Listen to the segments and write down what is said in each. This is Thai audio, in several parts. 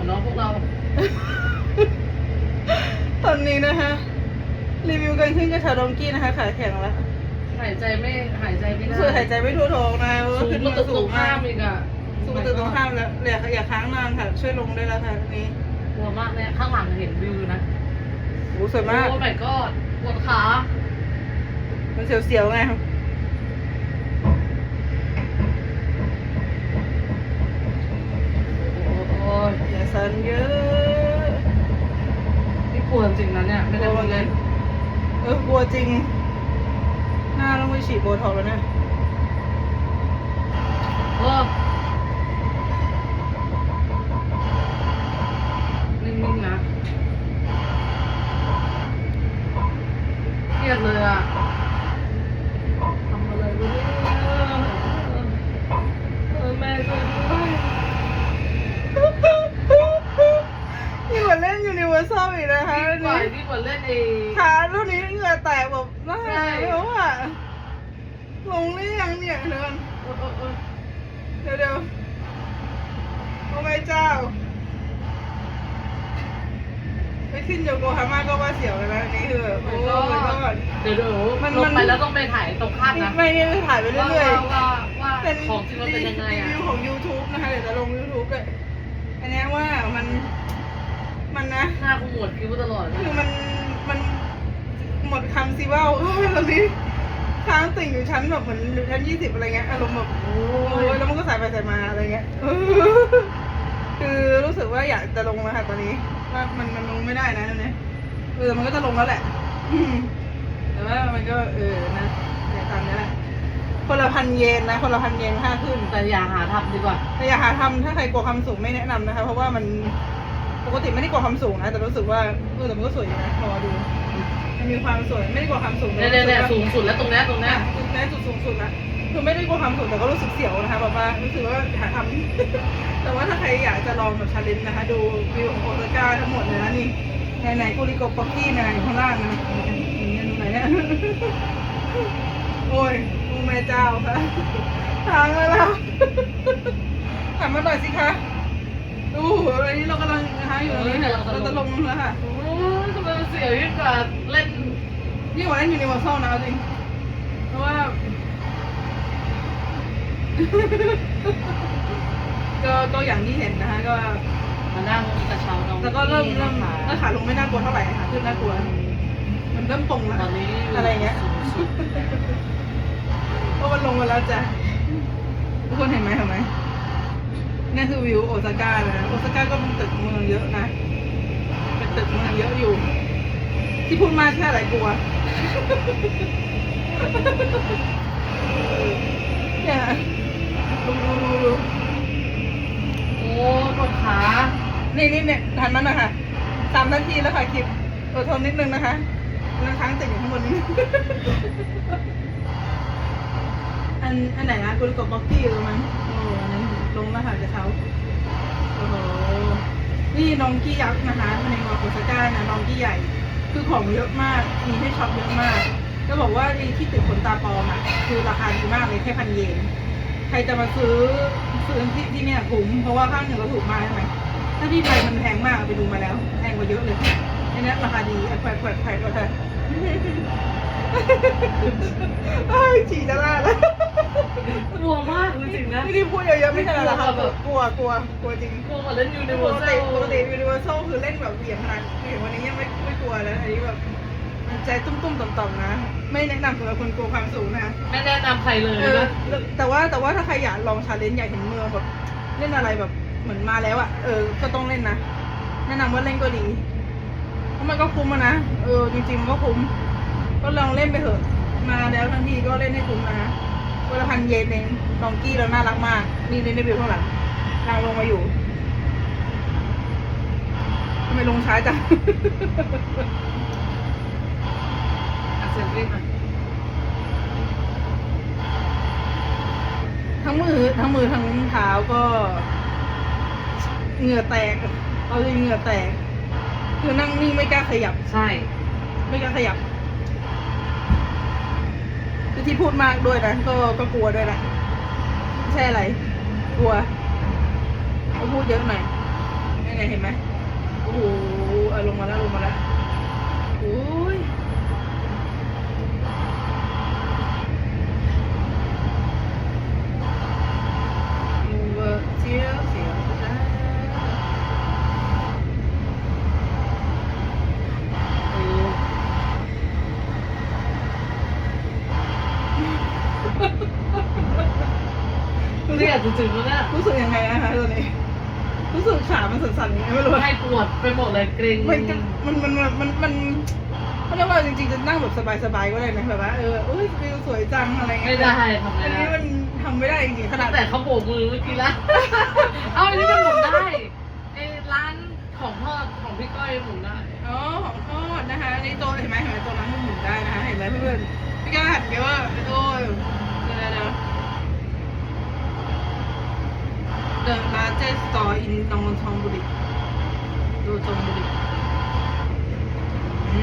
อนเนาะพวกเรา ตอนนี้นะคะ รีวิวกันขึ้นกับชาดองกี้นะคะขาแข็งแล้วหายใจไม่หายใจไม่ได้รู้สึกหายใจไม่ทั่วท้องนะเพราะว่าสูงขึ้นกว่ามาตึกสูตรงงข้ามากอีกอะสูงกว่าตึกตรงข้ามแล้วอย่าอย่าค้างนานค่ะ ช่วยลงได้แล้วค่ะอันนี้กลัวมากเนี่ยข้างหลังเห็นวิวนะโอ้สวยมากโอ้ my god ปวดขา มันเสียวๆไงครับ โอ้ยอย่าสั่นเยอะ นี่กลัวจริงนะเนี่ย ไม่ได้พูดเล่นเออกลัวจริง หน้าต้องไปฉีดโบท็อกซ์แล้วเนี่ยเออนิ่งๆนะเครียดเลยอะทำอะไรไม่ได้เออแม่ช่วยด้วย นี่เหมือนเล่นยูนิเวอร์แซลอีกนะคะอัน ปล่ นี้ อยที่กว่า เล่นเองขาเท่านี้เหงื่อแตกแบบน่าใช่แล้วอะลงหรือยังเนี่ยเดี๋ยวก่อนเออเออเออเดี๋ยวเดี๋ยวโอ้ไม่เจ้า ไปขึ้นโยโกฮาม่าก็ว่าเสียวเลยนะอันนี้คือแบบโอ้มันยก็ก็เดี๋ยวเดี๋ยวมันลมังนไปแล้วต้องไปถ่ายตรงข้ามนะไม่ไม่ไม่ถ่ายไปว่าเรื่อยว่าว่าว่าๆเป็นของจริงมันเป็นยังไงรีอะวิวของ YouTube นะคะเดี๋ยวจะลง YouTube เลยอันเนี้ยว่ามัน มันนะ หน้ากูหมดคิ้วตลอดนะคือมันมันหมดคำสิว่าตอนนี้ค้างติ่งอยู่ชั้นแบบเหมือนอยู่ชั้นยี่สิบอะไรเงี้ยอารมณ์แบบโอ้โอ้ยยแล้วมันก็สายไปสายมาอะไรเงี้ยคือรู้สึกว่าอยากจะลงแล้วค่ะตอนนี้ว่ามันมันลงไม่ได้นะตอนนี้เออมันก็จะลงแล้วแหละอืมแต่ว่ามันก็เออนะเนี่ยตามนี้แหละคนละพันเยนนะคนละพันเยนค่าขึ้น แต่อย่าหาทำดีกว่าแต่อย่าหาทำถ้าใครกลัวความสูงไม่แนะนำนะคะ เพราะว่ามัน ปกติไม่ได้กลัวความสูงนะ แต่รู้สึกว่าเออแต่มันก็สวยอยู่นะรอดู มันมีความสวยไม่ได้กลัวความสูงเนี่ยเนี่ยเนี่ยรู้สูงสุดแล้วตรงเนี้ยตรงเนี้ยอะจุดนี้จุดสูงสุดละคือไม่ได้กลัวความสูงแต่ก็รู้สึกเสียวนะคะแบบว่ารู้สึกว่าหาทำ แต่ว่าถ้าใครอยากจะลองแบบชาเลนจ์นะคะ ดูวิวของโอซาก้าทั้งหมดเลยนะนี่ไหนไหนๆกุริโกป๊อกกี้นะอยู่ข้างล่างนะอย่างเงี้ยดูไหนเนี่ยโอ้ยโอ้แม่เจ้าค่ะทางแล้วล่ะหันมาหน่อยสิคะ ดูอันนี้เรากำลังนะคะอยู่ตรงนี้เนี่ยเราจะลงแล้วค่ะโอ้ยทำไมมันเสียวยิ่งกว่าเล่นยิ่งกว่าเล่นยูนิเวอร์แซลนะเอาจริงเพราะว่า ก็ก็อย่างที่เห็นนะคะก็มานั่งกระเช้าน้องแล้วก็เริ่มเริ่มนะคะถ้าขาลงไม่น่ากลัวเท่าไหร่ค่ะขึ้นน่ากลัว มันเริ่มตรงแล้วตอนนี้อะไรเงี้ยสูงสุดเพราะมันลงมาแล้วจ้ะทุกคนเห็นไหมเห็นไหม นี่คือวิวโอซาก้านะโอซาก้าก็เป็นตึกเมืองเยอะนะ เป็นตึกเมืองเยอะอยู่ ที่พูดมากแค่ไหนกลัวเนี่ยดูดูดูดูโอ้ปวดขา นี่นี่เนี่ยทันมันนะคะสามนาทีแล้วค่ะคลิปอดทนนิดนึงนะคะนั่งค้างติดอยู่ข้างบนนี้อันอันไหนนะกุลกบบ็อกกี้อยู่ตรง นี้ลงแล้วค่ะจะเขาโอ้โหนี่น้องกี้ยักษ์นะคะในมอโกซาก้านะน้องกี้ใหญ่ คือของเยอะมาก มีให้ช็อปเยอะมากก็บอกว่าที่ติดขนตาปลอมอะคือราคาดีมากเลยแค่พันเยนใครจะมาซื้อซื้อที่ที่เนี่ยคุ้มเพราะว่าข้างหนึ่งเราถูกมากใช่ไหมถ้าที่ไทยมันแพงมากไปดูมาแล้วแพงกว่าเยอะเลยอันนี้ราคาดีแขวกแขวกแขวกก็ได้ไอ้ยฉี่จะลาดแล้วกลัวมากจริงๆนะไม่ได้พูดเยอะๆไม่ใช่อะไรค่ะกลัวกลัวกลัวจริงกลัวกว่าเล่นยูนิปเวอกร์แซติลปกติยูนิเวอร์แซลคือเล่นแบบเหวี่ยงขนาดเหวี่ยงวันนี้ยังไม่ไม่กลัวแล้วอันนี้แบบมันใจตุ้มๆต่อมๆนะ ไม่แนะนำสำหรับคนกลัวความสูงนะ ไม่แนะนำใครเลยเออนะแต่ว่าแต่ว่าถ้าใครอยากลองชาเลนจ์อยากเห็นเมืองแบบเล่นอะไรแบบเหมือนมาแล้วอะเออ ก็ต้องเล่นนะ แนะนำว่าเล่นก็ดีเพราะมันก็คุ้มอะนะ เออ จริงๆมันก็คุ้ม ก็ลองเล่นไปเถอะ มาแล้วทันทีก็เล่นให้คุ้มนะวันละพันเยนเองลองกี้เราน่ารักมาก นี่เล่นในวิวข้างหลังนางลงมาอยู่ทำไมลงช้าจังอะเซลฟี่มาทั้งมือทั้งมือทั้งเท้าก็เหงื่อแตกเอาเลยเหงื่อแตก คือนั่งนิ่งไม่กล้าขยับ ใช่ ไม่กล้าขยับคือ ที่พูดมากด้วยนะก็ก็กลัวด้วยนะไม่ใช่อะไร กลัวก็พูดเยอะหน่อยยังไงเนี่ยเห็นไหมโอ้โหลงมาแล้วลงมาแล้วโอ้ย เรียกจริงๆแล้วเนี่ยรู้สึกยังไงนะคะตอนนี้ รู้สึกขา มันสั่นๆยังไงไม่รู้ให้ปวดไปหมดเลยเกรงมันก็มันมันมันมันมันเขาเรียกว่าจริงๆจะนั่งแบบสบายๆก็ได้นะแบบว่าเอออุ้ยวิวสวยจังอะไรเงี้ไม่ยได้ทำอัไม่นได้นี้มันทำไม่ได้จริงๆขนาด แต่เขาโบกมือเมื่อกี้ละ เอาอันนี้มันหมุนได้ไอ้ร้านของทอดของพี่ก้อยหมุนได้ อ๋อของทอดนะคะนี่โต๊ะเห็นไหมเห็นไหมโต๊ะนั้นมันหมุนได้นะคะเห็นไหมเพื่อนๆพี่กล้าหันเยอะโอ้ยเดี๋ยวเดี๋ยว The largest store in นองทองบุรีดูจงบุรีอืม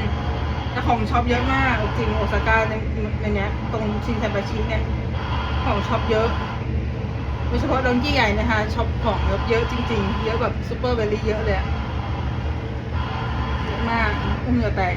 แต่ของช็อปเยอะมากจริงโอซาก้าในในเนี้ยตรงชินไซบาชิเนี่ยของช็อปเยอะโดยเฉพาะดงกี้ใหญ่นะคะช็อปของเยอะจริง ๆ เยอะแบบซูเปอร์เวลี่เยอะเลยอะเยอะมากอุ้มเหงื่อแตก